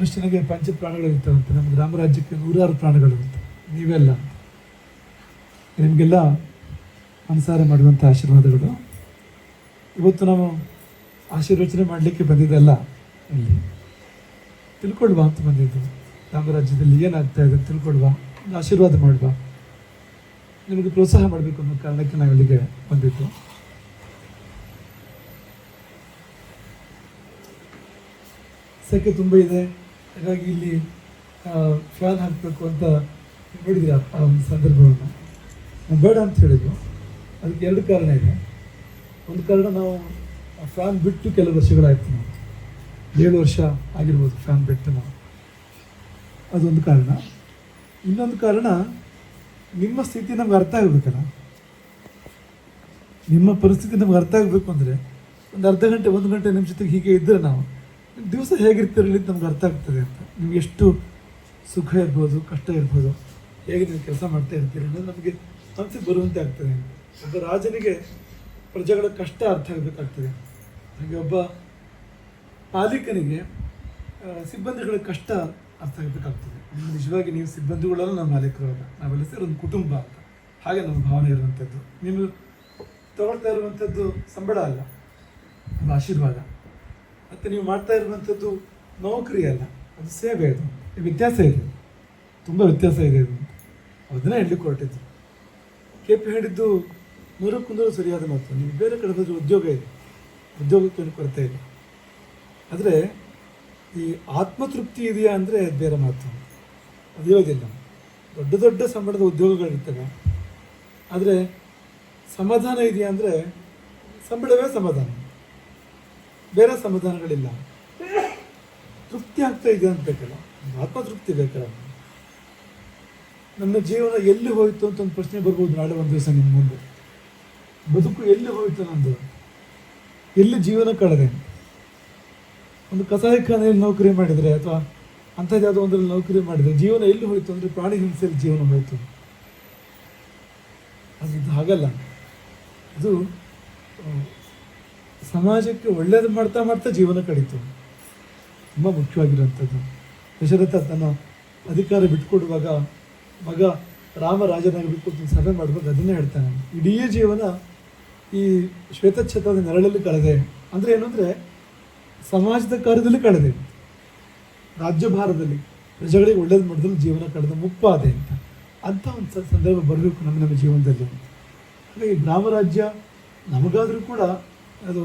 ಮನುಷ್ಯನಿಗೆ ಪಂಚ ಪ್ರಾಣಗಳು ಇರ್ತವಂತೆ ನಮ್ಮ ಗ್ರಾಮ ರಾಜ್ಯಕ್ಕೆ ನೂರಾರು ಪ್ರಾಣಗಳು ಇರ್ತವೆ ನೀವೆಲ್ಲ. ನಿಮಗೆಲ್ಲ ಅನುಸಾರ ಮಾಡುವಂಥ ಆಶೀರ್ವಾದಗಳು. ಇವತ್ತು ನಾವು ಆಶೀರ್ವಚನೆ ಮಾಡಲಿಕ್ಕೆ ಬಂದಿದ್ದಲ್ಲ ಇಲ್ಲಿ. ತಿಳ್ಕೊಳ್ವಾ ಅಂತ ಬಂದಿದ್ದು. ರಾಮರಾಜ್ಯದಲ್ಲಿ ರಾಜ್ಯದಲ್ಲಿ ಏನಾಗ್ತಾ ಇದೆ ತಿಳ್ಕೊಳ್ವಾ ಆಶೀರ್ವಾದ ಮಾಡುವ. ನಿಮಗೆ ಪ್ರೋತ್ಸಾಹ ಮಾಡಬೇಕು ಅನ್ನೋ ಕಾರಣಕ್ಕೆ ನಾವು ಇಲ್ಲಿಗೆ ಬಂದಿದ್ದು. ಸೆಕೆ ತುಂಬ ಇದೆ. ಹಾಗಾಗಿ ಇಲ್ಲಿ ಫ್ಯಾನ್ ಹಾಕಬೇಕು ಅಂತ ನೋಡಿದ್ರಿ ಆ, ಒಂದು ಸಂದರ್ಭವನ್ನು. ಬೇಡ ಅಂತ ಹೇಳಿದ್ರು ಅದಕ್ಕೆ ಎರಡು ಕಾರಣ ಇದೆ. ಒಂದು ಕಾರಣ ನಾವು ಆ ಫ್ಯಾನ್ ಬಿಟ್ಟು ಕೆಲವು ವರ್ಷಗಳಾಯ್ತು ನಾವು. ಏಳು ವರ್ಷ ಆಗಿರ್ಬೋದು ಫ್ಯಾನ್ ಬಿಟ್ಟು ನಾವು. ಅದೊಂದು ಕಾರಣ. ಇನ್ನೊಂದು ಕಾರಣ, ನಿಮ್ಮ ಸ್ಥಿತಿ ನಮ್ಗೆ ಅರ್ಥ ಆಗಬೇಕಲ್ಲ. ನಿಮ್ಮ ಪರಿಸ್ಥಿತಿ ನಮ್ಗೆ ಅರ್ಥ ಆಗಬೇಕು ಅಂದರೆ, ಒಂದು ಅರ್ಧ ಗಂಟೆ, ಒಂದು ಗಂಟೆ ನಿಮ್ಮ ಜೊತೆಗೆ ಹೀಗೆ ಇದ್ದರೆ ನಾವು ದಿವಸ ಹೇಗಿರ್ತಿರಲಿ ನಮ್ಗೆ ಅರ್ಥ ಆಗ್ತದೆ ಅಂತ. ನಿಮ್ಗೆ ಎಷ್ಟು ಸುಖ ಇರ್ಬೋದು, ಕಷ್ಟ ಇರ್ಬೋದು, ಹೇಗೆ ನೀವು ಕೆಲಸ ಮಾಡ್ತಾ ಇರ್ತೀರಿ ಅನ್ನೋದು ನಮಗೆ ಮನಸ್ಸಿಗೆ ಬರುವಂತೆ ಆಗ್ತದೆ. ಒಬ್ಬ ರಾಜನಿಗೆ ಪ್ರಜೆಗಳ ಕಷ್ಟ ಅರ್ಥ ಆಗಬೇಕಾಗ್ತದೆ. ಹಾಗೆ ಒಬ್ಬ ಪಾಲಿಕನಿಗೆ ಸಿಬ್ಬಂದಿಗಳ ಕಷ್ಟ ಅರ್ಥ ಆಗಬೇಕಾಗ್ತದೆ. ನಿಜವಾಗಿ ನೀವು ಸಿಬ್ಬಂದಿಗಳಲ್ಲೂ ನಮ್ಮ ಮಾಲೀಕರು ಅಲ್ಲ ನಾವೆಲ್ಲ ಸೇರಿ ಒಂದು ಕುಟುಂಬ ಅಂತ. ಹಾಗೆ ನಮ್ಮ ಭಾವನೆ ಇರುವಂಥದ್ದು ನೀವು ತಗೊಳ್ತಾ ಇರುವಂಥದ್ದು ಸಂಬಳ ಅಲ್ಲ, ಒಂದು ಆಶೀರ್ವಾದ. ಮತ್ತು ನೀವು ಮಾಡ್ತಾ ಇರುವಂಥದ್ದು ನೌಕರಿ ಅಲ್ಲ, ಅದು ಸೇವೆ ಅದು. ವ್ಯತ್ಯಾಸ ಇದೆ. ತುಂಬ ವ್ಯತ್ಯಾಸ ಇದೆ ಅದು. ಅದನ್ನೇ ಹೇಳಲಿಕ್ಕೆ ಹೊರಟಿದ್ದು. ಕೆ ಪಿ ಹೇಳಿದ್ದು ನೂರಕ್ಕೂ ನೂರು ಸರಿಯಾದ ಮಾತು. ನೀವು ಬೇರೆ ಕಡೆ ಉದ್ಯೋಗ ಇದೆ. ಉದ್ಯೋಗಕ್ಕೆ ಕೊರತೆ ಇದೆ. ಆದರೆ ಈ ಆತ್ಮತೃಪ್ತಿ ಇದೆಯಾ ಅಂದರೆ ಬೇರೆ ಮಾತು. ಅದು ಇರೋದಿಲ್ಲ ದೊಡ್ಡ ದೊಡ್ಡ ಸಂಬಳದ ಉದ್ಯೋಗಗಳಿರ್ತವೆ. ಆದರೆ ಸಮಾಧಾನ ಇದೆಯಾ ಅಂದರೆ ಸಂಬಳವೇ ಸಮಾಧಾನ. ಬೇರೆ ಸಮಾಧಾನಗಳಿಲ್ಲ ತೃಪ್ತಿ ಆಗ್ತಾ ಇದೆ ಅಂತ ಬೇಕಲ್ಲ. ಆತ್ಮತೃಪ್ತಿ ಬೇಕಲ್ಲ. ನನ್ನ ಜೀವನ ಎಲ್ಲಿ ಹೋಯಿತು ಅಂತ ಒಂದು ಪ್ರಶ್ನೆ ಬರ್ಬೋದು ನಾಳೆ ಒಂದು ದಿವಸ ನಿಮ್ಮ ಮುಂದೆ. ಬದುಕು ಎಲ್ಲಿ ಹೋಯಿತು ನಂದು? ಎಲ್ಲಿ ಜೀವನ ಕಳೆದೆ? ಒಂದು ಕಸಾಯಿಖಾನೆಯಲ್ಲಿ ನೌಕರಿ ಮಾಡಿದರೆ ಅಥವಾ ಅಂಥದ್ದು ಒಂದರಲ್ಲಿ ನೌಕರಿ ಮಾಡಿದರೆ ಜೀವನ ಎಲ್ಲಿ ಹೋಯಿತು ಅಂದರೆ ಪ್ರಾಣಿ ಹಿಂಸೆಯಲ್ಲಿ ಜೀವನ ಹೋಯಿತು? ಅದು ಇದು ಹಾಗಲ್ಲ ಇದು ಸಮಾಜಕ್ಕೆ ಒಳ್ಳೇದು ಮಾಡ್ತಾ ಮಾಡ್ತಾ ಜೀವನ ಕಳೀತು. ತುಂಬ ಮುಖ್ಯವಾಗಿರುವಂಥದ್ದು. ದಶರಥ ತನ್ನ ಅಧಿಕಾರ ಬಿಟ್ಕೊಡುವಾಗ ಮಗ ರಾಮ ರಾಜನಾಗಬೇಕು ಅಂತ ಸಭೆ ಮಾಡುವಾಗ ಅದನ್ನೇ ಹೇಳ್ತಾನೆ. ಇಡೀ ಜೀವನ ಈ ಶ್ವೇತಛತ್ರದ ನೆರಳಲ್ಲಿ ಕಳೆದೆ. ಅಂದರೆ ಏನು ಅಂದರೆ ಸಮಾಜದ ಕಾರ್ಯದಲ್ಲಿ ಕಳೆದೆ. ರಾಜ್ಯಭಾರದಲ್ಲಿ ಪ್ರಜೆಗಳಿಗೆ ಒಳ್ಳೇದು ಮಾಡಿದ್ರು ಜೀವನ ಕಳೆದ ಮುಪ್ಪಾದೆ ಅಂತ. ಅಂಥ ಒಂದು ಸಂದರ್ಭ ಬರಬೇಕು ನಮ್ಮ ನಮ್ಮ ಜೀವನದಲ್ಲಿ ಹಾಗಾಗಿ ಗ್ರಾಮ ರಾಜ್ಯ ನಮಗಾದರೂ ಕೂಡ ಅದು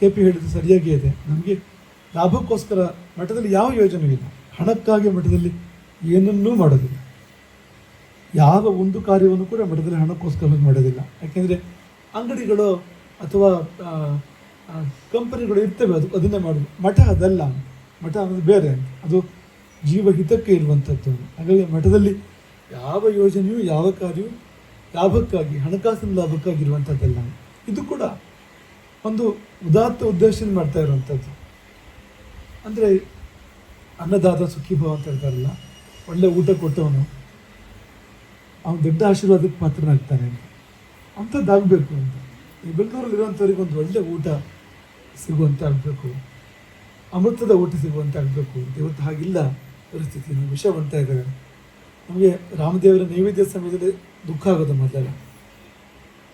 ಕೆ ಪಿ ಹೇಳಿದ್ದು ಸರಿಯಾಗಿ ಇದೆ. ನಮಗೆ ಲಾಭಕ್ಕೋಸ್ಕರ ಮಠದಲ್ಲಿ ಯಾವ ಯೋಜನೆ ಇಲ್ಲ. ಹಣಕ್ಕಾಗಿ ಮಠದಲ್ಲಿ ಏನನ್ನೂ ಮಾಡೋದಿಲ್ಲ. ಯಾವ ಒಂದು ಕಾರ್ಯವನ್ನು ಕೂಡ ಮಠದಲ್ಲಿ ಹಣಕ್ಕೋಸ್ಕರ ಮಾಡೋದಿಲ್ಲ. ಯಾಕೆಂದರೆ ಅಂಗಡಿಗಳು ಅಥವಾ ಕಂಪನಿಗಳು ಇರ್ತವೆ, ಅದು ಅದನ್ನೇ ಮಾಡೋದು. ಮಠ ಅದಲ್ಲ. ಮಠ ಅನ್ನೋದು ಬೇರೆ ಅದು ಜೀವ ಹಿತಕ್ಕೆ ಇರುವಂಥದ್ದು ಹಾಗಾಗಿ ಮಠದಲ್ಲಿ ಯಾವ ಯೋಜನೆಯೂ, ಯಾವ ಕಾರ್ಯವೂ ಲಾಭಕ್ಕಾಗಿ, ಹಣಕಾಸಿನ ಲಾಭಕ್ಕಾಗಿ ಇರುವಂಥದ್ದಲ್ಲ ಇದು ಕೂಡ ಒಂದು ಉದಾತ್ತ ಉದ್ದೇಶದಿಂದ ಮಾಡ್ತಾ ಇರುವಂಥದ್ದು. ಅಂದರೆ ಅನ್ನದಾತ ಸುಖೀಭವ ಅಂತ ಹೇಳ್ತಾರಲ್ಲ, ಒಳ್ಳೆ ಊಟ ಕೊಟ್ಟವನು, ಅವನು ದೊಡ್ಡ ಆಶೀರ್ವಾದಕ್ಕೆ ಪಾತ್ರನಾಗ್ತಾನೆ ಅಂಥದ್ದಾಗಬೇಕು ಅಂತ ಈ ಬೆಂಗಳೂರಲ್ಲಿ ಇರುವಂಥವ್ರಿಗೆ ಒಂದು ಒಳ್ಳೆ ಊಟ ಸಿಗುವಂತೆ ಆಗಬೇಕು. ಅಮೃತದ ಊಟ ಸಿಗುವಂತೆ ಆಗಬೇಕು. ಇವತ್ತು ಹಾಗಿಲ್ಲ ಪರಿಸ್ಥಿತಿ ನಮ್ಮ ವಿಷಯ ಇದ್ದಾರೆ. ನಮಗೆ ರಾಮದೇವರ ನೈವೇದ್ಯ ಸಮಯದಲ್ಲಿ ದುಃಖ ಆಗೋದು ಮೊದಲೆಲ್ಲ.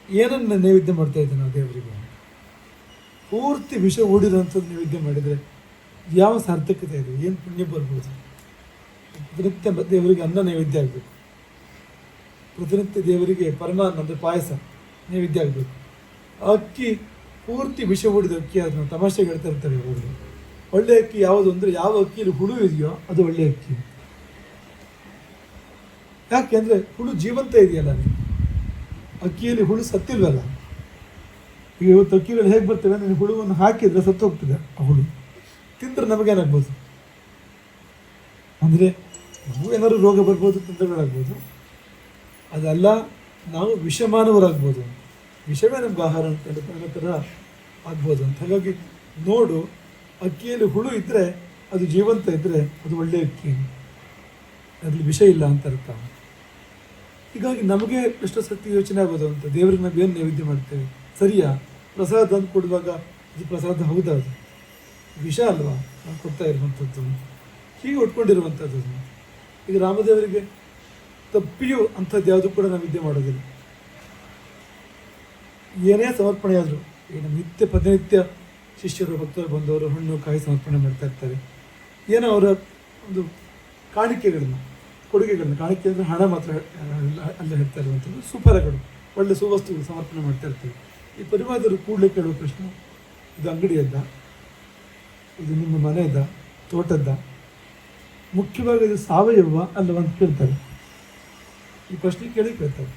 ಏನನ್ನು ನೈವೇದ್ಯ ಮಾಡ್ತಾ ಇದ್ದೆ ನಾವು ದೇವರಿಗೆ? ಪೂರ್ತಿ ವಿಷ ಓಡಿದಂಥದ್ದು ನೈವೇದ್ಯ ಮಾಡಿದರೆ ಯಾವ ಸಾರ್ಥಕತೆ ಇದೆ ಏನು ಪುಣ್ಯ ಬರ್ಬೋದು? ಪ್ರತಿನಿತ್ಯ ದೇವರಿಗೆ ಅನ್ನ ನೈವೇದ್ಯ ಆಗಬೇಕು. ಪ್ರತಿನಿತ್ಯ ದೇವರಿಗೆ ಪರಮಾನ್ನ ಅಂದರೆ ಪಾಯಸ ನೈವೇದ್ಯ ಆಗಬೇಕು. ಅಕ್ಕಿ ಪೂರ್ತಿ ವಿಷ ಓಡಿದ ಅಕ್ಕಿ ಅದನ್ನು ತಮಾಷೆಗೆ ಹೇಳ್ತಾ ಇರ್ತಾರೆ ಅವರು. ಒಳ್ಳೆ ಅಕ್ಕಿ ಯಾವುದು ಅಂದರೆ ಯಾವ ಅಕ್ಕಿಯಲ್ಲಿ ಹುಳು ಇದೆಯೋ ಅದು ಒಳ್ಳೆ ಅಕ್ಕಿ. ಯಾಕೆ ಅಂದರೆ ಹುಳು ಜೀವಂತ ಇದೆಯಲ್ಲ ಅಕ್ಕಿಯಲ್ಲಿ ಹುಳು ಸತ್ತಿಲ್ವಲ್ಲ? ಈಗ ಇವತ್ತು ಅಕ್ಕಿಗಳು ಹೇಗೆ ಬರ್ತವೆ ಅಂದರೆ ಹುಳುವನ್ನು ಹಾಕಿದರೆ ಸತ್ತು ಹೋಗ್ತದೆ ಆ ಹುಳು. ತಿಂದರೆ ನಮಗೇನಾಗ್ಬೋದು? ಅಂದರೆ ನಾವು ಏನಾದ್ರು ರೋಗ ಬರ್ಬೋದು ತೊಂದರೆಗಳಾಗ್ಬೋದು ಅದಲ್ಲ, ನಾವು ವಿಷಮಾನವರಾಗ್ಬೋದು. ವಿಷವೇ ನಮ್ಗೆ ಆಹಾರ ಅಂತ ಅನ್ನೋ ಥರ ಆಗ್ಬೋದು ಅಂತ. ಹಾಗಾಗಿ ನೋಡು, ಅಕ್ಕಿಯಲ್ಲಿ ಹುಳು ಇದ್ದರೆ ಅದು ಜೀವಂತ ಇದ್ದರೆ ಅದು ಒಳ್ಳೆಯ ಅಕ್ಕಿ. ಅದರಲ್ಲಿ ವಿಷ ಇಲ್ಲ ಅಂತ ಅರ್ಥ. ಹೀಗಾಗಿ ನಮಗೆ ಎಷ್ಟೋ ಸತಿ ಯೋಚನೆ ಆಗ್ಬೋದು ಅಂತ. ದೇವರಿಗೆ ನಾವು ಏನು ನೈವೇದ್ಯ ಮಾಡ್ತೇವೆ? ಸರಿಯಾ? ಪ್ರಸಾದ ಅಂತ ಕೊಡುವಾಗ ಇದು ಪ್ರಸಾದ ಹೌದಾ ಅದು? ವಿಷ ಅಲ್ವಾ? ನಾನು ಕೊಡ್ತಾ ಇರುವಂಥದ್ದು. ಹೀಗೆ ಉಟ್ಕೊಂಡಿರುವಂಥದ್ದು ಈಗ ರಾಮದೇವರಿಗೆ ತಪ್ಪಿಯೂ ಅಂಥದ್ದು ಯಾವುದು ಕೂಡ ನಾವು ವಿದ್ಯೆ ಮಾಡೋದಿಲ್ಲ. ಏನೇ ಸಮರ್ಪಣೆ ಆದರೂ, ಈಗ ನಿತ್ಯ ಪ್ರತಿನಿತ್ಯ ಶಿಷ್ಯರು, ಭಕ್ತರು ಬಂದವರು ಹಣ್ಣು, ಕಾಯಿ ಸಮರ್ಪಣೆ ಮಾಡ್ತಾ ಇರ್ತಾರೆ. ಏನೋ ಅವರ ಒಂದು ಕಾಣಿಕೆಗಳನ್ನು, ಕೊಡುಗೆಗಳನ್ನು, ಕಾಣಿಕೆ ಅಂದರೆ ಹಣ ಮಾತ್ರ ಅಲ್ಲ ಹೇಳ್ತಾ ಇರುವಂಥದ್ದು. ಸುಪರಗಳು, ಒಳ್ಳೆ ಸುವಸ್ತುಗಳು ಸಮರ್ಪಣೆ ಮಾಡ್ತಾ ಇರ್ತೀವಿ. ಈ ಪರಿವಾರದರು ಕೂಡಲೇ ಕೇಳುವ ಪ್ರಶ್ನೆ, ಇದು ಅಂಗಡಿಯದ್ದ ಇದು ನಿಮ್ಮ ಮನೆಯದ ತೋಟದ್ದ ಮುಖ್ಯವಾಗಿ ಇದು ಸಾವಯವ ಅಲ್ಲವಂತ ಕೇಳ್ತಾರೆ. ಈ ಪ್ರಶ್ನೆ ಕೇಳಿ ಕೇಳ್ತಾರೆ.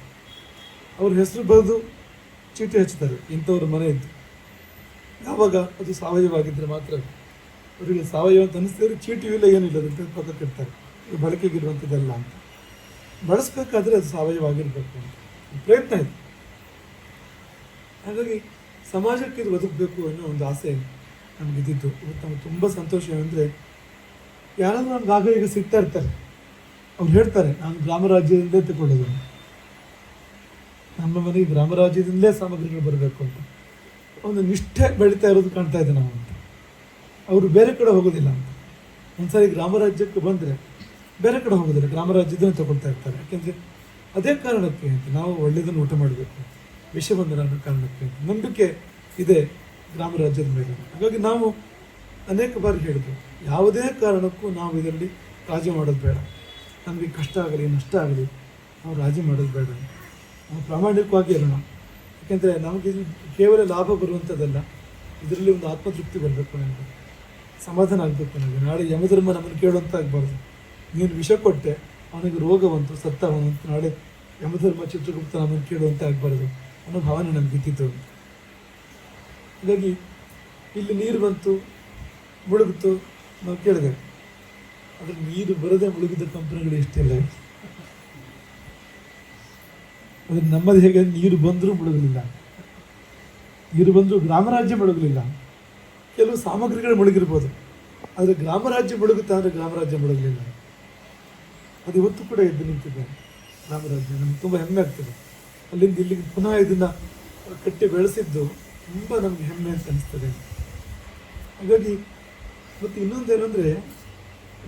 ಅವ್ರ ಹೆಸರು ಬರೆದು ಚೀಟಿ ಹಚ್ತಾರೆ, ಇಂಥವ್ರ ಮನೆ ಇದ್ದು ಯಾವಾಗ ಅದು ಸಾವಯವ ಆಗಿದ್ದರೆ ಮಾತ್ರ ಅವರಿಗೆ ಸಾವಯವ ಅಂತ ಅನಿಸ್ತಿದ್ರೆ ಚೀಟಿಯೂ ಇಲ್ಲ, ಏನಿಲ್ಲ ಅಂತ ಪಕ್ಕಕ್ಕೆ ಇಡ್ತಾರೆ. ಬಳಕೆಗಿರುವಂಥದ್ದಲ್ಲ ಅಂತ. ಬಳಸ್ಬೇಕಾದ್ರೆ ಅದು ಸಾವಯವ ಆಗಿರಬೇಕು ಅಂತ. ಪ್ರಯತ್ನ ಇದೆ. ಹಾಗಾಗಿ ಸಮಾಜಕ್ಕೆ ಇದು ಬದುಕಬೇಕು ಅನ್ನೋ ಒಂದು ಆಸೆ ನಮಗಿದ್ದಿದ್ದು. ಇವತ್ತು ನಮ್ಗೆ ತುಂಬ ಸಂತೋಷ ಏನಂದರೆ ಯಾರಾದರೂ ನಮ್ಗೆ ಆಗ ಈಗ ಸಿಗ್ತಾ ಇರ್ತಾರೆ. ಅವ್ರು ಹೇಳ್ತಾರೆ, ನಾನು ಗ್ರಾಮ ರಾಜ್ಯದಿಂದಲೇ ತಗೊಳ್ಳೋದು ನಮ್ಮ ಮನೆಗೆ ಗ್ರಾಮ ರಾಜ್ಯದಿಂದಲೇ ಸಾಮಗ್ರಿಗಳು ಬರಬೇಕು ಅಂತ. ಒಂದು ನಿಷ್ಠೆ ಬೆಳೀತಾ ಇರೋದು ಕಾಣ್ತಾ ಇದೆ ನಾವು ಅವರು ಬೇರೆ ಕಡೆ ಹೋಗೋದಿಲ್ಲ ಅಂತ. ಒಂದ್ಸರಿ ಗ್ರಾಮ ರಾಜ್ಯಕ್ಕೆ ಬಂದರೆ ಬೇರೆ ಕಡೆ ಹೋಗೋದಿಲ್ಲ ಗ್ರಾಮ ರಾಜ್ಯದನ್ನೇ ತಗೊಳ್ತಾ ಇರ್ತಾರೆ. ಯಾಕೆಂದರೆ ಅದೇ ಕಾರಣಕ್ಕೆ ಅಂತ ನಾವು ಒಳ್ಳೆಯದನ್ನು ಊಟ ಮಾಡಬೇಕು ವಿಷ ಬಂದಿರೋ ಕಾರಣಕ್ಕೆ ನಂಬಿಕೆ ಇದೆ ಗ್ರಾಮ ರಾಜ್ಯದ ಮೇಲೆ. ಹಾಗಾಗಿ ನಾವು ಅನೇಕ ಬಾರಿ ಹೇಳಿದ್ವಿ, ಯಾವುದೇ ಕಾರಣಕ್ಕೂ ನಾವು ಇದರಲ್ಲಿ ರಾಜಿ ಮಾಡೋದು ಬೇಡ. ನಮಗೆ ಕಷ್ಟ ಆಗಲಿ, ನಷ್ಟ ಆಗಲಿ, ನಾವು ರಾಜಿ ಮಾಡೋದು ಬೇಡ. ನಾವು ಪ್ರಾಮಾಣಿಕವಾಗಿ ಇರೋಣ. ಯಾಕೆಂದರೆ ನಮಗೆ ಕೇವಲ ಲಾಭ ಬರುವಂಥದ್ದಲ್ಲ. ಇದರಲ್ಲಿ ಒಂದು ಆತ್ಮತೃಪ್ತಿ ಬರಬೇಕು ನನಗೆ ಸಮಾಧಾನ ಆಗಬೇಕು ನನಗೆ ನಾಳೆ ಯಮಧರ್ಮ ನಮ್ಮನ್ನು ಕೇಳುವಂತ ಆಗಬಾರ್ದು. ನೀನು ವಿಷ ಕೊಟ್ಟೆ, ಅವನಿಗೆ ರೋಗ ಬಂತು, ಸತ್ತ ಅವನಂತ ನಾಳೆ ಯಮಧರ್ಮ ಚಿತ್ರಗುಪ್ತ ನಮ್ಮನ್ನು ಕೇಳುವಂತೆ ಆಗಬಾರ್ದು. ಅನ್ನೋ ಭಾವನೆ ನಮ್ಗೆ ಬಿದ್ದಿತ್ತು ಹಾಗಾಗಿ ಇಲ್ಲಿ ನೀರು ಬಂತು ಮುಳುಗಿತು ನಾವು ಕೇಳಿದೆ. ಅದ್ರ ನೀರು ಬರದೆ ಮುಳುಗಿದ ಕಂಪನಿಗಳು ಎಷ್ಟಿಲ್ಲ ಅದ್ರ ನಮ್ಮದು ಹೇಗೆ ನೀರು ಬಂದರೂ ಮುಳುಗಲಿಲ್ಲ. ನೀರು ಬಂದರೂ ಗ್ರಾಮರಾಜ್ಯ ಮುಳುಗಲಿಲ್ಲ. ಕೆಲವು ಸಾಮಗ್ರಿಗಳು ಮುಳುಗಿರ್ಬೋದು. ಆದರೆ ಗ್ರಾಮರಾಜ್ಯ ಮುಳುಗುತ್ತಾ ಅಂದರೆ ಗ್ರಾಮರಾಜ್ಯ ಮುಳುಗಲಿಲ್ಲ. ಅದು ಇವತ್ತು ಕೂಡ ಎದ್ದು ನಿಂತಿದೆ. ಗ್ರಾಮರಾಜ್ಯ ನಮ್ಗೆ ತುಂಬ ಹೆಮ್ಮೆ ಆಗ್ತದೆ. ಅಲ್ಲಿಂದ ಇಲ್ಲಿಗೆ ಪುನಃ ಇದನ್ನು ಕಟ್ಟಿ ಬೆಳೆಸಿದ್ದು ತುಂಬ ನಮಗೆ ಹೆಮ್ಮೆ ಅಂತ ಅನಿಸ್ತದೆ. ಹಾಗಾಗಿ ಮತ್ತು ಇನ್ನೊಂದೇನು ಏನಂದರೆ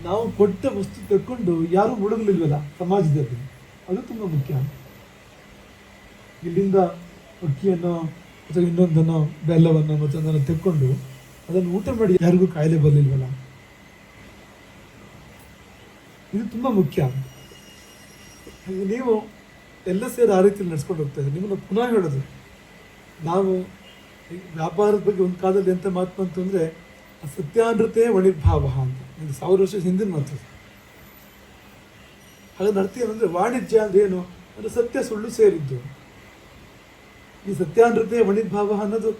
ನಾವು ಕೊಟ್ಟ ವಸ್ತು ತಕ್ಕೊಂಡು ಯಾರೂ ಮುಳುಗಲಿಲ್ವಲ್ಲ ಸಮಾಜದಲ್ಲಿ? ಅದು ತುಂಬ ಮುಖ್ಯ. ಇಲ್ಲಿಂದ ಅಕ್ಕಿಯನ್ನು ಅಥವಾ ಇನ್ನೊಂದನ್ನು, ಬೆಲ್ಲವನ್ನು ಮತ್ತೊಂದನ್ನು ತೆಕ್ಕೊಂಡು ಅದನ್ನು ಊಟ ಮಾಡಿ ಯಾರಿಗೂ ಕಾಯಿಲೆ ಬರಲಿಲ್ವಲ್ಲ? ಇದು ತುಂಬ ಮುಖ್ಯ. ನೀವು ಎಲ್ಲ ಸೇರಿ ಆ ರೀತಿಯಲ್ಲಿ ನಡೆಸ್ಕೊಂಡು ಹೋಗ್ತಾ ಇದ್ದಾರೆ. ನಿಮ್ಮನ್ನು ಪುನಃ ಹೇಳೋದು, ನಾವು ವ್ಯಾಪಾರದ ಬಗ್ಗೆ ಒಂದು ಕಾಲದಲ್ಲಿ ಎಂಥ ಮಾತು ಬಂತು ಅಂದರೆ ಸತ್ಯಾನೃತೆ ವಣಿರ್ಭಾವ ಅಂತ. ಇದು ಸಾವಿರ ವರ್ಷ ಹಿಂದಿನ ಮಾತು. ಹಾಗಾದ್ರೆ ಅರ್ಥ ಏನಂದರೆ ವಾಣಿಜ್ಯ ಅಂದ್ರೆ ಏನು? ಅಂದರೆ ಸತ್ಯ ಸುಳ್ಳು ಸೇರಿದ್ದು. ಈ ಸತ್ಯಾನೃತೆ ವಣಿರ್ಭಾವ ಅನ್ನೋದು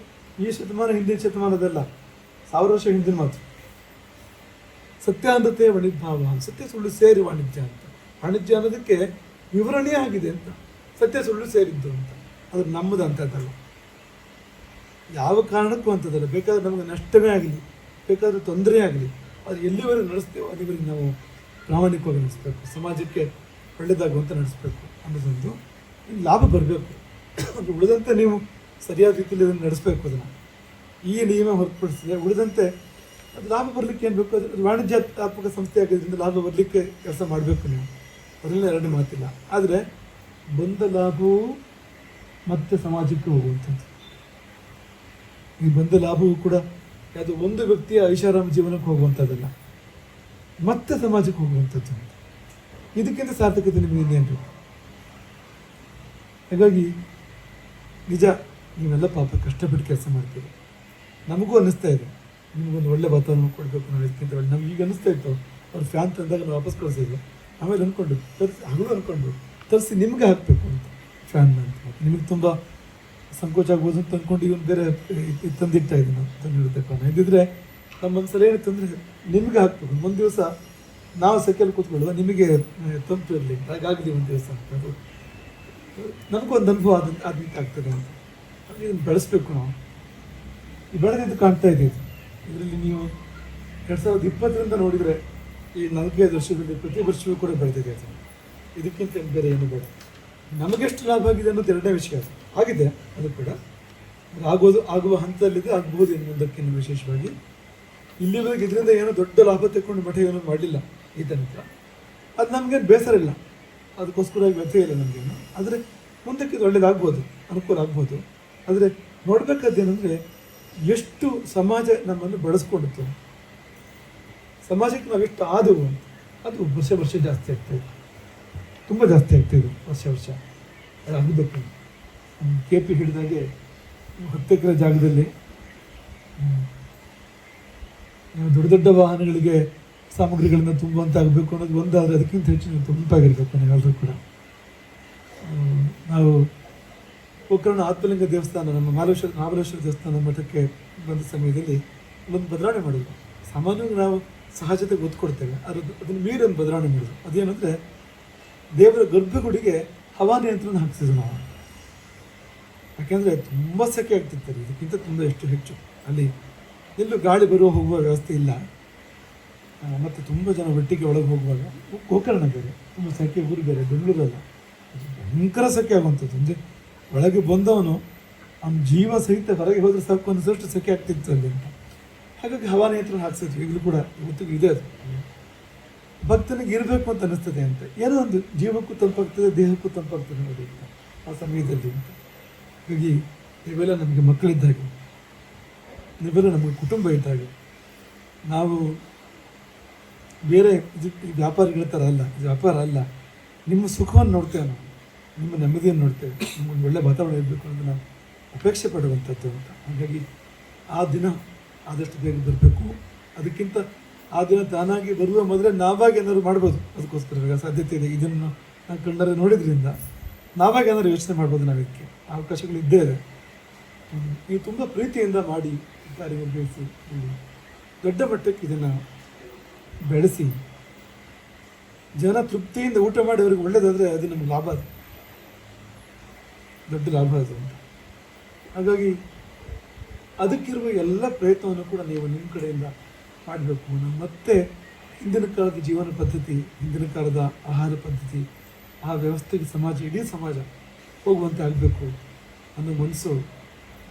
ಈ ಶತಮಾನ, ಹಿಂದಿನ ಶತಮಾನದಲ್ಲ. ಸಾವಿರ ವರ್ಷ ಹಿಂದಿನ ಮಾತು. ಸತ್ಯಾನೃತೆ ವಣಿರ್ಭಾವ ಸತ್ಯ ಸುಳ್ಳು ಸೇರಿ ವಾಣಿಜ್ಯ ಅಂತ. ವಾಣಿಜ್ಯ ಅನ್ನೋದಕ್ಕೆ ವಿವರಣೆ ಆಗಿದೆ ಅಂತ, ಸತ್ಯ ಸುಳ್ಳು ಸೇರಿದ್ದು ಅಂತ. ಅದು ನಮ್ಮದು ಅಂತದ್ದಲ್ಲ ಯಾವ ಕಾರಣಕ್ಕೂ ಅಂಥದ್ದಲ್ಲ. ಬೇಕಾದ್ರೆ ನಮಗೆ ನಷ್ಟವೇ ಆಗಲಿ, ಬೇಕಾದ್ರೆ ತೊಂದರೆ ಆಗಲಿ, ಅದು ಎಲ್ಲಿವರೆಗೂ ನಡೆಸ್ತೇವೋ ಅಲ್ಲಿವರೆಗೆ ನಾವು ಪ್ರಾಮಾಣಿಕವಾಗಿ ನಡೆಸಬೇಕು. ಸಮಾಜಕ್ಕೆ ಒಳ್ಳೆಯದಾಗುವಂತ ನಡೆಸಬೇಕು ಅನ್ನೋದೊಂದು ಲಾಭ ಬರಬೇಕು. ಅದು ಉಳಿದಂತೆ ನೀವು ಸರಿಯಾದ ರೀತಿಯಲ್ಲಿ ಅದನ್ನು ನಡೆಸಬೇಕು ಅದನ್ನು. ಈ ನಿಯಮ ಹೊರತುಪಡಿಸಿದ್ರೆ ಉಳಿದಂತೆ ಅದು ಲಾಭ ಬರಲಿಕ್ಕೆ ಏನು ಬೇಕು? ಅದು ವಾಣಿಜ್ಯಾತ್ಮಕ ಸಂಸ್ಥೆ ಆಗಿದ್ದರಿಂದ ಲಾಭ ಬರಲಿಕ್ಕೆ ಕೆಲಸ ಮಾಡಬೇಕು ನೀವು. ಅದರಲ್ಲಿ ಎರಡು ಮಾತಿಲ್ಲ. ಆದರೆ ಬಂದ ಲಾಭವು ಮತ್ತೆ ಸಮಾಜಕ್ಕೆ ಹೋಗುವಂಥದ್ದು. ಈ ಬಂದ ಲಾಭವೂ ಕೂಡ ಅದು ಒಂದು ವ್ಯಕ್ತಿಯ ಐಷಾರಾಮ ಜೀವನಕ್ಕೆ ಹೋಗುವಂಥದ್ದಲ್ಲ. ಮತ್ತೆ ಸಮಾಜಕ್ಕೆ ಹೋಗುವಂಥದ್ದು. ಇದಕ್ಕಿಂತ ಸಾರ್ಥಕತೆ ನಿಮಗೆ ಇನ್ನೇನು ಹಾಗಾಗಿ ನಿಜ, ನೀವೆಲ್ಲ ಪಾಪ ಕಷ್ಟಪಟ್ಟು ಕೆಲಸ ಮಾಡ್ತೀರಿ. ನಮಗೂ ಅನ್ನಿಸ್ತಾ ಇದೆ. ನಿಮಗೊಂದು ಒಳ್ಳೆ ವಾತಾವರಣ ಕೊಡಬೇಕು ಒಳ್ಳೆ ನಮ್ಗೆ ಈಗ ಅನ್ನಿಸ್ತಾ ಇತ್ತು. ಅವ್ರು ಫ್ಯಾನ್ ತಂದಾಗ ವಾಪಸ್ ಕಳಿಸಿದ್ವಿ. ಆಮೇಲೆ ಅಂದ್ಕೊಂಡು ತರಿಸಿ ಹಗಲು ಅಂದ್ಕೊಂಡು ತರಿಸಿ ನಿಮಗೆ ಹಾಕಬೇಕು ಅಂತ ಫ್ಯಾನ್ ಅಂತ. ನಿಮಗೆ ತುಂಬ ಸಂಕೋಚ ಆಗ್ಬೋದು ಅಂತ ಅಂದ್ಕೊಂಡು ಇವನು ಬೇರೆ ತಂದಿಡ್ತಾ ಇದ್ದೀನಿ ನಾವು ಫ್ಯಾನ್ ಇದ್ದಿದ್ರೆ ನಮ್ಮ ಒಂದ್ಸಲ ಏನಿತ್ತು ಅಂದರೆ ನಿಮಗೆ ಹಾಕ್ಬೇಕು. ಒಂದು ದಿವಸ ನಾವು ಸೆಕೆಲ್ ಕೂತ್ಕೊಳ್ಳುವ, ನಿಮಗೆ ತಂಪು ಇರಲಿ. ಹಾಗಾಗಲಿ ಒಂದು ದಿವಸ ಅಂತ. ಅದು ನನಗೊಂದು ಅನುಭವ ಆದ ಆದಂತೆ ಆಗ್ತದೆ ಅಂತ. ಇದನ್ನು ಬೆಳೆಸ್ಬೇಕು ನಾವು. ಬೆಳೆದಿದ್ದು ಕಾಣ್ತಾ ಇದೆ. ಇದರಲ್ಲಿ ನೀವು ಎರಡು ಸಾವಿರದ ಇಪ್ಪತ್ತರಿಂದ ನೋಡಿದರೆ ಈ ನಾಲ್ಕೈದು ವರ್ಷದಲ್ಲಿ ಪ್ರತಿ ವರ್ಷವೂ ಕೂಡ ಬೆಳೆದಿದೆ ಅದು. ಇದಕ್ಕಿಂತ ಬೇರೆ ಏನು ಬೇಡ. ನಮಗೆಷ್ಟು ಲಾಭ ಆಗಿದೆ ಅನ್ನೋದು ಎರಡನೇ ವಿಷಯ ಅದು. ಆಗಿದೆ, ಅದು ಕೂಡ. ಆಗೋದು, ಆಗುವ ಹಂತದಲ್ಲಿದೆ, ಆಗ್ಬೋದು ಎನ್ನುವುದಕ್ಕಿಂತ ವಿಶೇಷವಾಗಿ. ಇಲ್ಲಿವರೆಗೆ ಇದರಿಂದ ಏನೋ ದೊಡ್ಡ ಲಾಭ ತಗೊಂಡು ಮಠ ಏನೂ ಮಾಡಲಿಲ್ಲ ಈ ತನಕ. ಅದು ನಮಗೇನು ಬೇಸರ ಇಲ್ಲ. ಅದಕ್ಕೋಸ್ಕರ ವ್ಯಥೆ ಇಲ್ಲ ನಮಗೇನು. ಆದರೆ ಮುಂದಕ್ಕೆ ಇದು ಒಳ್ಳೇದಾಗ್ಬೋದು, ಅನುಕೂಲ ಆಗ್ಬೋದು. ಆದರೆ ನೋಡಬೇಕಾದ್ದೇನೆಂದರೆ ಎಷ್ಟು ಸಮಾಜ ನಮ್ಮನ್ನು ಬಳಸ್ಕೊಂಡಿತ್ತು. ಸಮಾಜಕ್ಕೆ ನಾವು ಆದವು. ಅದು ವರ್ಷ ವರ್ಷ ಜಾಸ್ತಿ ಆಗ್ತಾಯಿದೆ ತುಂಬ ಜಾಸ್ತಿ ಆಗ್ತಾಯಿದೆ ವರ್ಷ ವರ್ಷ. ಅದು ಆಗಬೇಕು ಕೆ ಪಿ ಹಿಡಿದಾಗೆ ಹತ್ತು ಎಕರೆ ಜಾಗದಲ್ಲಿ ದೊಡ್ಡ ದೊಡ್ಡ ವಾಹನಗಳಿಗೆ ಸಾಮಗ್ರಿಗಳನ್ನು ತುಂಬುವಂತ ಆಗಬೇಕು ಅನ್ನೋದು ಒಂದಾದರೆ ಅದಕ್ಕಿಂತ ಹೆಚ್ಚು ನೀವು ತುಂಬಾಗಿರ್ಬೇಕು ನೀವೆಲ್ಲರೂ ಕೂಡ. ನಾವು ಗೋಕರ್ಣ ಆತ್ಮಲಿಂಗ ದೇವಸ್ಥಾನ, ನಮ್ಮ ಮಾಲೇಶ್ವರ ಮಹಾಬಲೇಶ್ವರ ದೇವಸ್ಥಾನ ಮಠಕ್ಕೆ ಬಂದ ಸಮಯದಲ್ಲಿ ಒಂದು ಬದಲಾವಣೆ ಮಾಡಿದ್ವಿ. ಸಾಮಾನ್ಯವಾಗಿ ನಾವು ಸಹಜತೆಗೆ ಒತ್ತು ಕೊಡ್ತೇವೆ ಅದು ಅದನ್ನು ಒಂದು ಬದಲಾವಣೆ ಮಾಡೋದು. ಅದೇನಂದರೆ ದೇವರ ಗರ್ಭಗುಡಿಗೆ ಹವಾ ನಿಯಂತ್ರಣ ಹಾಕ್ಸಿದ್ವಿ ನಾವು. ಯಾಕೆಂದರೆ ತುಂಬ ಸೆಕೆ ಅಲ್ಲಿ. ಇದಕ್ಕಿಂತ ತುಂಬ ಎಷ್ಟು ಹೆಚ್ಚು. ಅಲ್ಲಿ ಎಲ್ಲೂ ಗಾಳಿ ಬರುವ ಹೋಗುವ ವ್ಯವಸ್ಥೆ ಇಲ್ಲ. ಮತ್ತು ತುಂಬ ಜನ ಒಟ್ಟಿಗೆ ಒಳಗೆ ಹೋಗುವಾಗ ಗೋಕರ್ಣ ಬೇರೆ. ತುಂಬ ಸೆಕೆ ಊರು ಬೇರೆ, ಬೆಂಗಳೂರಲ್ಲ. ಭಯಂಕರ ಸೆಕೆ ಆಗುವಂಥದ್ದು. ಅಂದರೆ ಒಳಗೆ ಬಂದವನು, ಅವ್ನ ಜೀವ ಸಹಿತ ಹೊರಗೆ ಹೋದರೆ ಸಾಕು ಅನ್ನಿಸೋಷ್ಟು ಸೆಕೆ ಆಗ್ತಿತ್ತು ಅಲ್ಲಿ ಅಂತ. ಹಾಗಾಗಿ ಹವಾನಿಯಂತ್ರಣ ಹಾಕ್ಸೋದು ಈಗಲೂ ಕೂಡ ಇವತ್ತು ಇದೆ ಅದು. ಭಕ್ತನಿಗೆ ಇರಬೇಕು ಅಂತ ಅನಿಸ್ತದೆ ಅಂತ. ಏನೋ ಒಂದು ಜೀವಕ್ಕೂ ತಂಪಾಗ್ತದೆ, ದೇಹಕ್ಕೂ ತಂಪಾಗ್ತದೆ ನೋಡಿ ಆ ಸಮಯದಲ್ಲಿ ಅಂತ. ಹಾಗಾಗಿ ನೀವೆಲ್ಲ ನಮಗೆ ಮಕ್ಕಳಿದ್ದಾಗ, ನೀವೆಲ್ಲ ನಮಗೆ ಕುಟುಂಬ ಇದ್ದಾಗ, ನಾವು ಬೇರೆ ಇದು ವ್ಯಾಪಾರಿಗಳ ಥರ ಅಲ್ಲ, ವ್ಯಾಪಾರ ಅಲ್ಲ, ನಿಮ್ಮ ಸುಖವನ್ನು ನೋಡ್ತೇವೆ ನಾವು. ನಿಮ್ಮ ನೆಮ್ಮದಿಯನ್ನು ನೋಡ್ತೇವೆ. ನಿಮಗೆ ಒಳ್ಳೆ ವಾತಾವರಣ ಇರಬೇಕು ಅಂತ ನಾವು ಅಪೇಕ್ಷೆ ಪಡುವಂಥದ್ದು ಅಂತ. ಹಾಗಾಗಿ ಆ ದಿನ ಆದಷ್ಟು ಬೇಗ ಬರಬೇಕು. ಅದಕ್ಕಿಂತ ಆ ದಿನ ತಾನಾಗಿ ಬರುವ ಮೊದಲೇ ನಾವಾಗಿ ಏನಾದ್ರು ಮಾಡ್ಬೋದು. ಅದಕ್ಕೋಸ್ಕರ ಇವಾಗ ಸಾಧ್ಯತೆ ಇದೆ. ಇದನ್ನು ನಾವು ಕಂಡರೆ ನೋಡಿದ್ರಿಂದ ನಾವಾಗಿ ಏನಾದ್ರು ಯೋಚನೆ ಮಾಡ್ಬೋದು ನಾವು ಇದಕ್ಕೆ. ಅವಕಾಶಗಳು ಇದ್ದೇ ಇದೆ. ನೀವು ತುಂಬ ಪ್ರೀತಿಯಿಂದ ಮಾಡಿ ಇಲ್ಲಿ ದೊಡ್ಡ ಮಟ್ಟಕ್ಕೆ ಇದನ್ನು ಬೆಳೆಸಿ. ಜನ ತೃಪ್ತಿಯಿಂದ ಊಟ ಮಾಡಿ ಅವ್ರಿಗೆ ಒಳ್ಳೇದಾದರೆ ಅದು ನಮ್ಗೆ ಲಾಭ. ಅದು ದೊಡ್ಡ ಲಾಭ ಅದು ಹಾಗಾಗಿ ಅದಕ್ಕಿರುವ ಎಲ್ಲ ಪ್ರಯತ್ನವನ್ನು ಕೂಡ ನೀವು ನಿಮ್ಮ ಕಡೆಯಿಂದ ಮಾಡಬೇಕು. ನಮ್ಮ ಮತ್ತೆ ಹಿಂದಿನ ಕಾಲದ ಜೀವನ ಪದ್ಧತಿ, ಹಿಂದಿನ ಕಾಲದ ಆಹಾರ ಪದ್ಧತಿ, ಆ ವ್ಯವಸ್ಥೆಗೆ ಸಮಾಜ, ಇಡೀ ಸಮಾಜ ಹೋಗುವಂತೆ ಆಗಬೇಕು ಅನ್ನೋ ಮನಸ್ಸು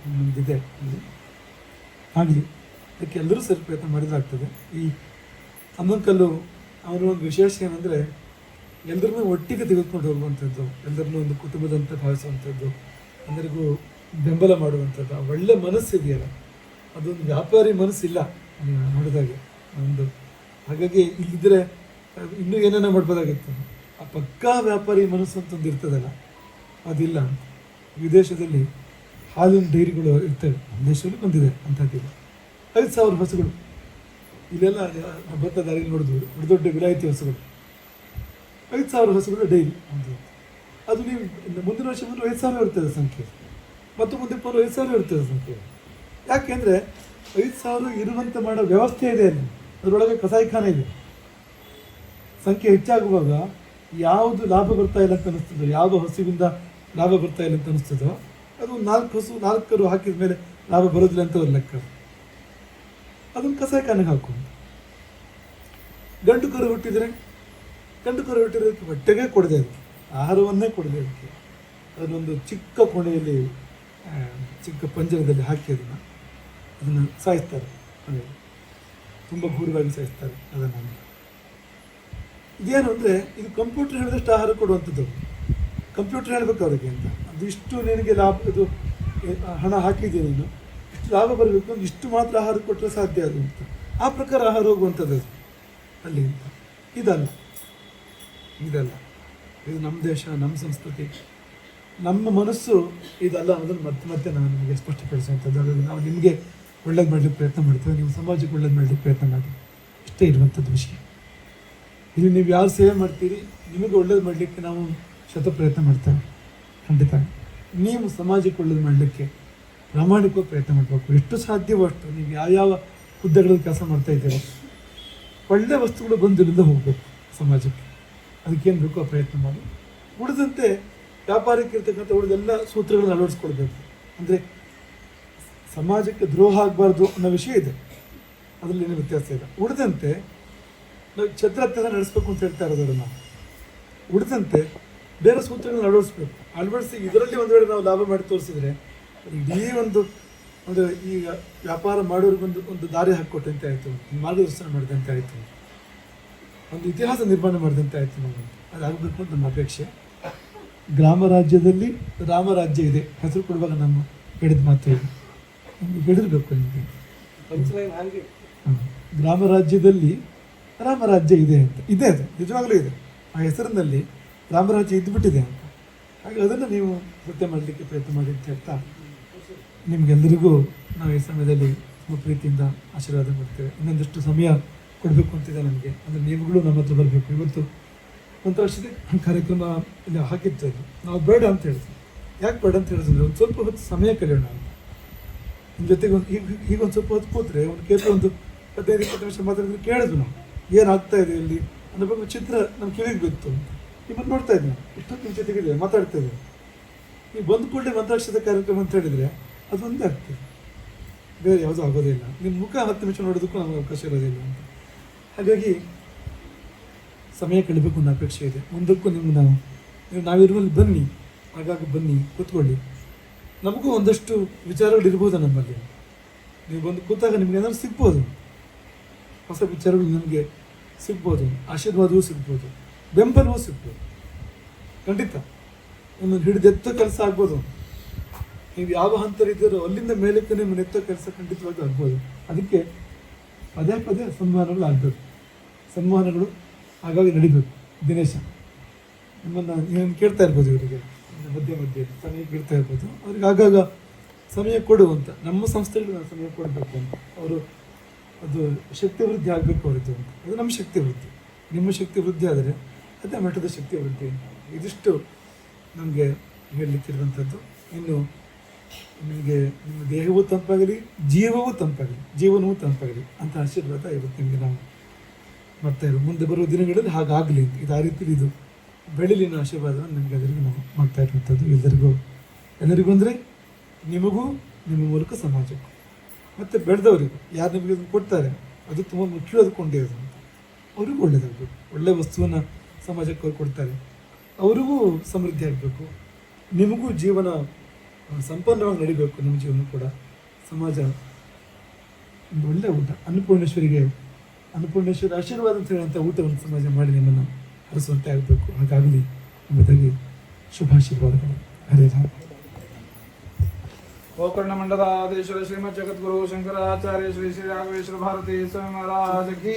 ನಮ್ಮದಿದೆ ಹಾಗೆ ಅದಕ್ಕೆ ಎಲ್ಲರೂ ಸರಿ ಪ್ರಯತ್ನ ಮಾಡಿದಾಗ್ತದೆ ಈ ಅಮ್ಮಂಕಲ್ಲು ಅವರ ಒಂದು ವಿಶೇಷ ಏನಂದರೆ ಎಲ್ಲರನ್ನೂ ಒಟ್ಟಿಗೆ ತೆಗೆದುಕೊಂಡು ಹೋಗುವಂಥದ್ದು, ಎಲ್ಲರನ್ನೂ ಒಂದು ಕುಟುಂಬದಂತೆ ಭಾವಿಸುವಂಥದ್ದು. ಎಲ್ಲರಿಗೂ ಬೆಂಬಲ ಮಾಡುವಂಥದ್ದು. ಆ ಒಳ್ಳೆ ಮನಸ್ಸಿದೆಯಲ್ಲ, ಅದೊಂದು ವ್ಯಾಪಾರಿ ಮನಸ್ಸಿಲ್ಲ ನೋಡಿದಾಗೆ ಒಂದು. ಹಾಗಾಗಿ ಇಲ್ಲಿದ್ದರೆ ಇನ್ನೂ ಏನೇನೋ ಮಾಡ್ಬೋದಾಗಿತ್ತು. ಆ ಪಕ್ಕಾ ವ್ಯಾಪಾರಿ ಮನಸ್ಸು ಅಂತ ಒಂದು ಇರ್ತದಲ್ಲ, ಅದಿಲ್ಲ ವಿದೇಶದಲ್ಲಿ ಹಾಲಿನ ಡೈರಿಗಳು ಇರ್ತವೆ ನಮ್ಮ ದೇಶದಲ್ಲಿ ಬಂದಿದೆ ಅಂಥದ್ದಿಲ್ಲ ಐದು ಸಾವಿರ ಹಸುಗಳು ಇಲ್ಲೆಲ್ಲ ಭತ್ತ ದಾರಿಯಲ್ಲಿ ನೋಡಿದ್ವಿ, ದೊಡ್ಡ ದೊಡ್ಡ ವಿಲಾಯಿತಿ ಹಸುಗಳು ಐದು ಸಾವಿರ ಹಸುಗಳು ಡೈಲಿ ಅಂತ ಅದು ನೀವು ಮುಂದಿನ ವರ್ಷ ಬಂದರೆ ಐದು ಸಾವಿರ ಇರ್ತದೆ ಸಂಖ್ಯೆ. ಮತ್ತು ಮುಂದೆ ಪೂರ್ವ ಐದು ಸಾವಿರ ಇರ್ತದೆ ಸಂಖ್ಯೆ. ಯಾಕೆಂದರೆ ಐದು ಸಾವಿರ ಇರುವಂತೆ ಮಾಡೋ ವ್ಯವಸ್ಥೆ ಇದೆ ಅಲ್ಲಿ. ಅದರೊಳಗೆ ಕಸಾಯಿಖಾನೆ ಇದೆ. ಸಂಖ್ಯೆ ಹೆಚ್ಚಾಗುವಾಗ ಯಾವುದು ಲಾಭ ಬರ್ತಾ ಇಲ್ಲ ಅಂತ ಅನಿಸ್ತದೋ ಯಾವ ಹಸುವಿಂದ ಲಾಭ ಬರ್ತಾ ಇಲ್ಲ ಅಂತ ಅನಿಸ್ತದೋ, ಅದು ನಾಲ್ಕು ಹಸು, ನಾಲ್ಕರು ಹಾಕಿದ ಮೇಲೆ ಲಾಭ ಬರೋದಿಲ್ಲ ಅಂತ ಅವ್ರ ಲೆಕ್ಕ. ಅದನ್ನು ಕಸಾಯಿಖಾನೆಗೆ ಹಾಕು ಗಂಡು ಕರು ಹುಟ್ಟಿದರೆ, ಗಂಡು ಕರು ಹುಟ್ಟಿರೋದಕ್ಕೆ ಹೊಟ್ಟೆಗೆ ಕೊಡದೆ ಅದಕ್ಕೆ ಆಹಾರವನ್ನೇ ಕೊಡದೆ ಅದಕ್ಕೆ ಅದನ್ನೊಂದು ಚಿಕ್ಕ ಕೋಣೆಯಲ್ಲಿ ಚಿಕ್ಕ ಪಂಜರದಲ್ಲಿ ಹಾಕಿ ಅದನ್ನು ಅದನ್ನು ಸಾಯಿಸ್ತಾರೆ. ಮನೆಯಲ್ಲಿ ತುಂಬ ಘೋರವಾಗಿ ಸಾಯಿಸ್ತಾರೆ ಅದನ್ನು ಇದೇನು ಅಂದರೆ ಇದು ಕಂಪ್ಯೂಟರ್ ಹೇಳಿದಷ್ಟು ಆಹಾರ ಕೊಡುವಂಥದ್ದು. ಕಂಪ್ಯೂಟರ್ ಹೇಳಬೇಕು ಅವರಿಗೆ ಅಂತ. ಅದು ಇಷ್ಟು ನಿನಗೆ ಲಾಭ, ಇದು ಹಣ ಹಾಕಿದ್ದೀನಿ ನೀನು. ಇಷ್ಟು ಲಾಭ ಬರಬೇಕು ಇಷ್ಟು ಮಾತ್ರ ಆಹಾರ ಕೊಟ್ಟರೆ ಸಾಧ್ಯ ಅದು ಅಂತ. ಆ ಪ್ರಕಾರ ಆಹಾರ ಹೋಗುವಂಥದ್ದು ಅದು. ಅಲ್ಲಿ ಇದಲ್ಲ. ಇದಲ್ಲ. ಇದು ನಮ್ಮ ದೇಶ, ನಮ್ಮ ಸಂಸ್ಕೃತಿ. ನಮ್ಮ ಮನಸ್ಸು ಇದಲ್ಲ ಅನ್ನೋದನ್ನು ಮತ್ತೆ ಮತ್ತೆ ನಾನು ನಿಮಗೆ ಸ್ಪಷ್ಟಪಡಿಸುವಂಥದ್ದು ಅದರಲ್ಲಿ ನಾವು ನಿಮಗೆ ಒಳ್ಳೇದು ಮಾಡಲಿಕ್ಕೆ ಪ್ರಯತ್ನ ಮಾಡ್ತೇವೆ. ನೀವು ಸಮಾಜಕ್ಕೆ ಒಳ್ಳೇದು ಮಾಡಲಿಕ್ಕೆ ಪ್ರಯತ್ನ ಮಾಡಿ. ಇಷ್ಟೇ ಇರುವಂಥದ್ದು ವಿಷಯ. ಇಲ್ಲಿ ನೀವು ಯಾರು ಸೇವೆ ಮಾಡ್ತೀರಿ, ನಿಮಗೆ ಒಳ್ಳೇದು ಮಾಡಲಿಕ್ಕೆ ನಾವು ಶತ ಪ್ರಯತ್ನ ಮಾಡ್ತೇವೆ. ಖಂಡಿತ. ನೀವು ಸಮಾಜಕ್ಕೆ ಒಳ್ಳೇದು ಮಾಡಲಿಕ್ಕೆ ಪ್ರಾಮಾಣಿಕವಾಗಿ ಪ್ರಯತ್ನ ಮಾಡಬೇಕು. ಎಷ್ಟು ಸಾಧ್ಯವೋ ಅಷ್ಟು ನೀವು ಯಾವ ಹುದ್ದೆಗಳಲ್ಲಿ ಕೆಲಸ ಮಾಡ್ತಾ ಇದ್ದೀರೋ, ಒಳ್ಳೆ ವಸ್ತುಗಳು ಬಂದಿರಿಂದ ಹೋಗಬೇಕು ಸಮಾಜಕ್ಕೆ. ಅದಕ್ಕೇನು ಬೇಕೋ ಪ್ರಯತ್ನ ಮಾಡಿ. ಉಳಿದಂತೆ ವ್ಯಾಪಾರಕ್ಕೆ ಇರ್ತಕ್ಕಂಥ ಉಳಿದೆಲ್ಲ ಸೂತ್ರಗಳನ್ನ ಅಳವಡಿಸ್ಕೊಳ್ಬೇಕು. ಅಂದರೆ ಸಮಾಜಕ್ಕೆ ದ್ರೋಹ ಆಗಬಾರ್ದು ಅನ್ನೋ ವಿಷಯ ಇದೆ. ಅದರಲ್ಲಿ ಏನು ವ್ಯತ್ಯಾಸ ಇಲ್ಲ. ಉಳಿದಂತೆ ನಾವು ಛತ್ರತ್ಯದ ನಡೆಸಬೇಕು ಅಂತ ಹೇಳ್ತಾ ಇರೋದನ್ನು ನಾವು. ಉಳಿದಂತೆ ಬೇರೆ ಸೂತ್ರಗಳನ್ನ ಅಳವಡಿಸ್ಬೇಕು. ಅಳವಡಿಸಿ ಇದರಲ್ಲಿ ಒಂದು ವೇಳೆ ನಾವು ಲಾಭ ಮಾಡಿ ತೋರಿಸಿದ್ರೆ ಇಡೀ ಒಂದು ಒಂದು ಈಗ ವ್ಯಾಪಾರ ಮಾಡೋರಿಗೊಂದು ಒಂದು ದಾರಿ ಹಾಕ್ಕೊಟ್ಟಂತೆ ಆಯಿತು. ಮಾರ್ಗದರ್ಶನ ಮಾಡಿದಂತೆ ಆಯಿತು. ಒಂದು ಇತಿಹಾಸ ನಿರ್ಮಾಣ ಮಾಡಿದಂತೆ ಆಯಿತು ನಾವು ಅದಾಗಬೇಕು ಅಂತ ನಮ್ಮ ಅಪೇಕ್ಷೆ. ಗ್ರಾಮ ರಾಜ್ಯದಲ್ಲಿ ರಾಮರಾಜ್ಯ ಇದೆ. ಹೆಸರು ಕೊಡುವಾಗ ನಮ್ಮ ಹೇಳಿದ ಮಾತು ಇದು. ನಮ್ಗೆ ಬೆಳೆದಿರ್ಬೇಕು ನಿಮಗೆ. ಗ್ರಾಮ ರಾಜ್ಯದಲ್ಲಿ ರಾಮರಾಜ್ಯ ಇದೆ ಅಂತ. ಇದೆ ಅದು. ನಿಜವಾಗಲೂ ಇದೆ. ಆ ಹೆಸರಿನಲ್ಲಿ ರಾಮರಾಜ್ಯ ಇದ್ದುಬಿಟ್ಟಿದೆ ಅಂತ. ಹಾಗೆ ಅದನ್ನು ನೀವು ನೃತ್ಯ ಮಾಡಲಿಕ್ಕೆ ಪ್ರಯತ್ನ ಮಾಡಿ ಅಂತ ಹೇಳ್ತಾ ನಿಮಗೆಲ್ಲರಿಗೂ ನಾವು ಈ ಸಮಯದಲ್ಲಿ ತುಂಬ ಪ್ರೀತಿಯಿಂದ ಆಶೀರ್ವಾದ ಮಾಡ್ತೇವೆ. ಇನ್ನೊಂದಷ್ಟು ಸಮಯ ಕೊಡಬೇಕು ಅಂತಿದೆ ನಮಗೆ. ಅಂದರೆ ನೀವುಗಳು ನಮ್ಮ ಹತ್ರ ಬರಬೇಕು. ಇವತ್ತು ಒಂದು ವರ್ಷದ ಕಾರ್ಯಕ್ರಮ ಇಲ್ಲಿ ಅದು ನಾವು ಬೇಡ ಅಂತ ಹೇಳಿದ್ವಿ. ಯಾಕೆ ಬೇಡ ಅಂತ ಹೇಳಿದ್ರೆ? ಒಂದು ಸ್ವಲ್ಪ ಹೊತ್ತು ಸಮಯ ಕಳೆಯೋಣ ಅಂತ. ನಿಮ್ಮ ಜೊತೆಗೆ ಒಂದು ಈಗ ಈಗ ಒಂದು ಸ್ವಲ್ಪ ಹೊತ್ತು ಕೂತ್ರೆ ಒಂದು ಕೇಳಿ ಒಂದು ಹದಿನೈದು, ಇಪ್ಪತ್ತು ನಿಮಿಷ ಮಾತಾಡಿದ್ರೆ ಕೇಳಿದ್ವಿ ನಾವು. ಏನಾಗ್ತಾ ಇದೆ ಇಲ್ಲಿ? ಅನ್ನೋ ಬಗ್ಗೆ ಚಿತ್ರ ನಮ್ಮ ಕಿವಿಗೆ ಬಿತ್ತು ಅಂತ. ನಿಮ್ಮನ್ನು ನೋಡ್ತಾ ಇದ್ದೀನಿ. ಇಷ್ಟೊತ್ತು ನಿಮ್ಮ ಜೊತೆಗೆ ಮಾತಾಡ್ತಾ ಇದ್ದೀನಿ. ನೀವು ಬಂದು ಕೂಡಲೇ ಮಂತ್ರಾಕ್ಷದ ಕಾರ್ಯಕ್ರಮ ಅಂತ ಹೇಳಿದರೆ ಅದು ಒಂದೇ ಆಗ್ತದೆ. ಬೇರೆ ಯಾವುದೂ ಆಗೋದಿಲ್ಲ ನಿಮ್ಮ ಮುಖ ಹತ್ತು ನಿಮಿಷ ನೋಡೋದಕ್ಕೂ ನಮಗೆ ಅವಕಾಶ ಇರೋದಿಲ್ಲ ಅಂತ. ಹಾಗಾಗಿ ಸಮಯ ಕಳಿಬೇಕು ಅನ್ನೋ ಅಪೇಕ್ಷೆ ಇದೆ. ಮುಂದಕ್ಕೂ ನಿಮ್ಗೆ ನಾವು, ನೀವು ನಾವಿರುವಲ್ಲಿ ಬನ್ನಿ, ಆಗಾಗ ಬನ್ನಿ, ಕೂತ್ಕೊಳ್ಳಿ. ನಮಗೂ ಒಂದಷ್ಟು ವಿಚಾರಗಳು ಇರ್ಬೋದು ನಮ್ಮಲ್ಲಿ. ನೀವು ಬಂದು ಕೂತಾಗ ನಿಮ್ಗೆ ಏನಾದ್ರು ಸಿಗ್ಬೋದು. ಹೊಸ ವಿಚಾರಗಳು ನಿಮಗೆ ಸಿಗ್ಬೋದು. ಆಶೀರ್ವಾದವೂ ಸಿಗ್ಬೋದು. ಬೆಂಬಲವೂ ಸಿಗ್ಬೋದು. ಖಂಡಿತ. ನಿಮ್ಮನ್ನು ಹಿಡಿದೆತ್ತ ಕೆಲಸ ಆಗ್ಬೋದು. ನೀವು ಯಾವ ಹಂತರಿದ್ದೀರೋ ಅಲ್ಲಿಂದ ಮೇಲಕ್ಕೆ ನಿಮ್ಮ ನೆತ್ತ ಕೆಲಸ ಖಂಡಿತವಾಗಿ ಆಗ್ಬೋದು. ಅದಕ್ಕೆ ಪದೇ ಪದೇ ಸಂವಹನಗಳು ಆಗ್ಬೇಕು. ಸಂವಹನಗಳು ಹಾಗಾಗಿ ನಡಿಬೇಕು. ದಿನೇಶ, ನಿಮ್ಮನ್ನು ನೀವು ಕೇಳ್ತಾ ಇರ್ಬೋದು ಇವರಿಗೆ. ಮಧ್ಯೆ ಮಧ್ಯೆ ಸಮಯ ಕೇಳ್ತಾ ಇರ್ಬೋದು. ಅವ್ರಿಗೆ ಆಗಾಗ ಸಮಯ ಕೊಡು ಅಂತ. ನಮ್ಮ ಸಂಸ್ಥೆಗಳು ನಾವು ಸಮಯ ಕೊಡಬೇಕು ಅಂತ. ಅವರು ಅದು ಶಕ್ತಿ ವೃದ್ಧಿ ಆಗಬೇಕು ಅವರದ್ದು ಅಂತ. ಅದು ನಮ್ಮ ಶಕ್ತಿ ವೃದ್ಧಿ. ನಿಮ್ಮ ಶಕ್ತಿ ವೃದ್ಧಿ ಆದರೆ ಅದೇ ಮಠದ ಶಕ್ತಿ ವೃದ್ಧಿ ಅಂತ. ಇದಿಷ್ಟು ನಮಗೆ ಹೇಳಲಿಕ್ಕಿರುವಂಥದ್ದು. ಇನ್ನು ನಿಮಗೆ, ನಿಮ್ಮ ದೇಹವೂ ತಂಪಾಗಲಿ, ಜೀವವೂ ತಂಪಾಗಲಿ, ಜೀವನವೂ ತಂಪಾಗಲಿ ಅಂತ ಆಶೀರ್ವಾದ ಇವತ್ತು ನಿಮಗೆ ನಾವು ಇರೋ ಮುಂದೆ ಬರುವ ದಿನಗಳಲ್ಲಿ ಹಾಗಾಗಲಿ ಇದು ಆ ರೀತಿಲಿ ಇದು ಬೆಳಿಲಿನ ಆಶೀರ್ವಾದ ಆಶೀರ್ವಾದವನ್ನು ನಿಮಗೆ ಎಲ್ಲರಿಗೂ ನಾವು ಮಾಡ್ತಾ ಇರುವಂಥದ್ದು. ಎಲ್ಲರಿಗೂ ಎಲ್ಲರಿಗೂ ಅಂದರೆ ನಿಮಗೂ, ನಿಮ್ಮ ಮೂಲಕ ಸಮಾಜಕ್ಕೂ. ಮತ್ತು ಬೆಳೆದವರಿಗೂ, ಯಾರು ನಿಮಗೆ ಅದನ್ನು ಕೊಡ್ತಾರೆ, ಅದು ತುಂಬ ಮುಖ್ಯವಾದ ಕೊಂಡೇ ಅದು ಅವ್ರಿಗೂ ಒಳ್ಳೆಯದಾಗಬೇಕು ಒಳ್ಳೆ ವಸ್ತುವನ್ನು ಸಮಾಜಕ್ಕೆ ಅವ್ರು ಕೊಡ್ತಾರೆ. ಅವರಿಗೂ ಸಮೃದ್ಧಿ ಆಗಬೇಕು. ನಿಮಗೂ ಜೀವನ ಸಂಪನ್ನವಾಗಿ ನಡಿಬೇಕು. ನಿಮ್ಮ ಜೀವನ ಕೂಡ. ಸಮಾಜ, ಒಂದು ಒಳ್ಳೆಯ ಊಟ. ಅನ್ನಪೂರ್ಣೇಶ್ವರಿಗೆ ಅನ್ನಪೂರ್ಣೇಶ್ವರ ಆಶೀರ್ವಾದ ಅಂತ ಹೇಳುವಂಥ ಊಟವನ್ನು ಸಮಾಜ ಮಾಡಿ ನಿಮ್ಮನ್ನು ಹರಿಸುವಂತೆ ಆಗಬೇಕು. ಹಾಗಾಗಲಿ ಎಂಬುದಾಗಿ ಶುಭಾಶೀರ್ವಾದಗಳು ಹರೇ ರಾಮ. ಗೋಕರ್ಣ ಮಂಡಲಾಧೀಶ್ವರ ಶ್ರೀಮದ್ ಜಗದ್ಗುರು ಶಂಕರಾಚಾರ್ಯ ಶ್ರೀ ಶ್ರೀ ರಾಘವೇಶ್ವರ ಭಾರತಿ ಸ್ವಾಮಿ ಮಹಾರಾಜ ಕಿ